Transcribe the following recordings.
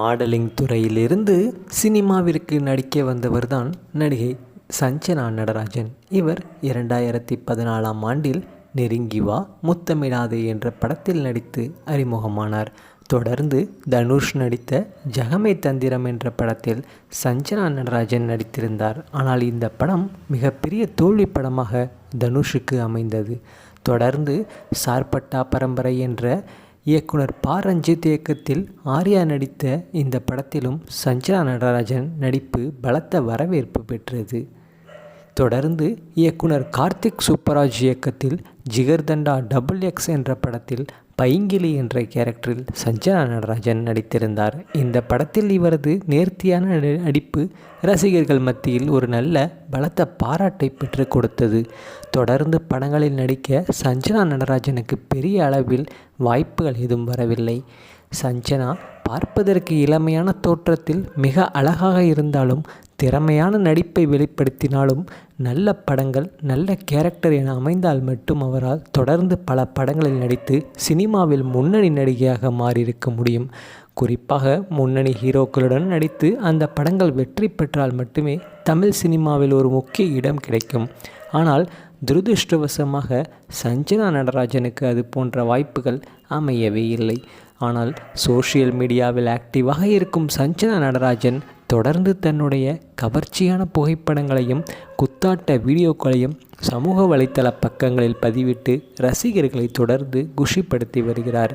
Modelling துறையிலிருந்து சினிமாவிற்கு நடிக்க வந்தவர்தான் நடிகை சஞ்சனா நடராஜன். இவர் இரண்டாயிரத்தி பதினாலாம் ஆண்டில் நெருங்கி வா முத்தமிடாதே என்ற படத்தில் நடித்து அறிமுகமானார். தொடர்ந்து தனுஷ் நடித்த ஜகமே தந்திரம் என்ற படத்தில் சஞ்சனா நடராஜன் நடித்திருந்தார். ஆனால் இந்த படம் மிகப்பெரிய தோல்வி படமாக தனுஷுக்கு அமைந்தது. தொடர்ந்து சார்பட்டா பரம்பரை என்ற இயக்குனர் ப ரஞ்சித் இயக்கத்தில் ஆர்யா நடித்த இந்த படத்திலும் சஞ்சனா நடராஜன் நடிப்பு பலத்த வரவேற்பு பெற்றது. தொடர்ந்து இயக்குனர் கார்த்திக் சூப்பராஜ் இயக்கத்தில் ஜிகர்தண்டா டபுள் எக்ஸ் என்ற படத்தில் பைங்கிலி என்ற கேரக்டரில் சஞ்சனா நடராஜன் நடித்திருந்தார். இந்த படத்தில் இவரது நேர்த்தியான நடிப்பு ரசிகர்கள் மத்தியில் ஒரு நல்ல பலத்த பாராட்டை பெற்று கொடுத்தது. தொடர்ந்து படங்களில் நடிக்க சஞ்சனா நடராஜனுக்கு பெரிய அளவில் வாய்ப்புகள் எதுவும் வரவில்லை. சஞ்சனா பார்ப்பதற்கு இளமையான தோற்றத்தில் மிக அழகாக இருந்தாலும் திறமையான நடிப்பை வெளிப்படுத்தினாலும் நல்ல படங்கள் நல்ல கேரக்டர் என அமைந்தால் மட்டும் அவரால் தொடர்ந்து பல படங்களில் நடித்து சினிமாவில் முன்னணி நடிகையாக மாறியிருக்க முடியும். குறிப்பாக முன்னணி ஹீரோக்களுடன் நடித்து அந்த படங்கள் வெற்றி பெற்றால் மட்டுமே தமிழ் சினிமாவில் ஒரு முக்கிய இடம் கிடைக்கும். ஆனால் துரதிருஷ்டவசமாக சஞ்சனா நடராஜனுக்கு அது போன்ற வாய்ப்புகள் அமையவே இல்லை. ஆனால் சோஷியல் மீடியாவில் ஆக்டிவாக இருக்கும் சஞ்சனா நடராஜன் தொடர்ந்து தன்னுடைய கவர்ச்சியான புகைப்படங்களையும் குத்தாட்ட வீடியோக்களையும் சமூக வலைத்தள பக்கங்களில் பதிவிட்டு ரசிகர்களை தொடர்ந்து குஷிப்படுத்தி வருகிறார்.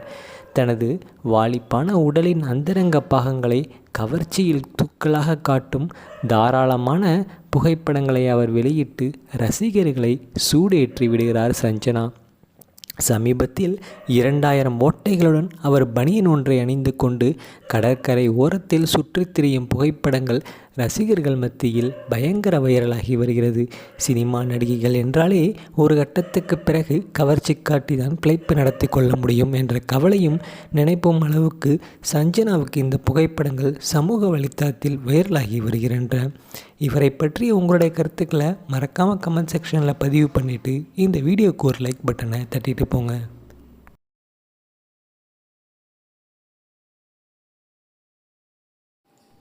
தனது வாலிப்பான உடலின் அந்தரங்க பாகங்களை கவர்ச்சியில் தூக்கலாக காட்டும் தாராளமான புகைப்படங்களை அவர் வெளியிட்டு ரசிகர்களை சூடேற்றி விடுகிறார் சஞ்சனா. சமீபத்தில் இரண்டாயிரம் ஓட்டைகளுடன் அவர் பனியன் ஒன்றை அணிந்து கொண்டு கடற்கரை ஓரத்தில் சுற்றித் திரியும் புகைப்படங்கள் ரசிகர்கள் மத்தியில் பயங்கர வைரலாகி வருகிறது. சினிமா நடிகைகள் என்றாலே ஒரு கட்டத்துக்கு பிறகு கவர்ச்சி காட்டி தான் பிழைப்பு நடத்தி கொள்ள முடியும் என்ற கவலையும் நினைப்போம் அளவுக்கு சஞ்சனாவுக்கு இந்த புகைப்படங்கள் சமூக வலைத்தளத்தில் வைரலாகி வருகின்றன. இவரை பற்றி உங்களுடைய கருத்துக்களை மறக்காமல் கமெண்ட் செக்ஷனில் பதிவு பண்ணிவிட்டு இந்த வீடியோக்கு ஒரு லைக் பட்டனை தட்டிட்டு போங்க.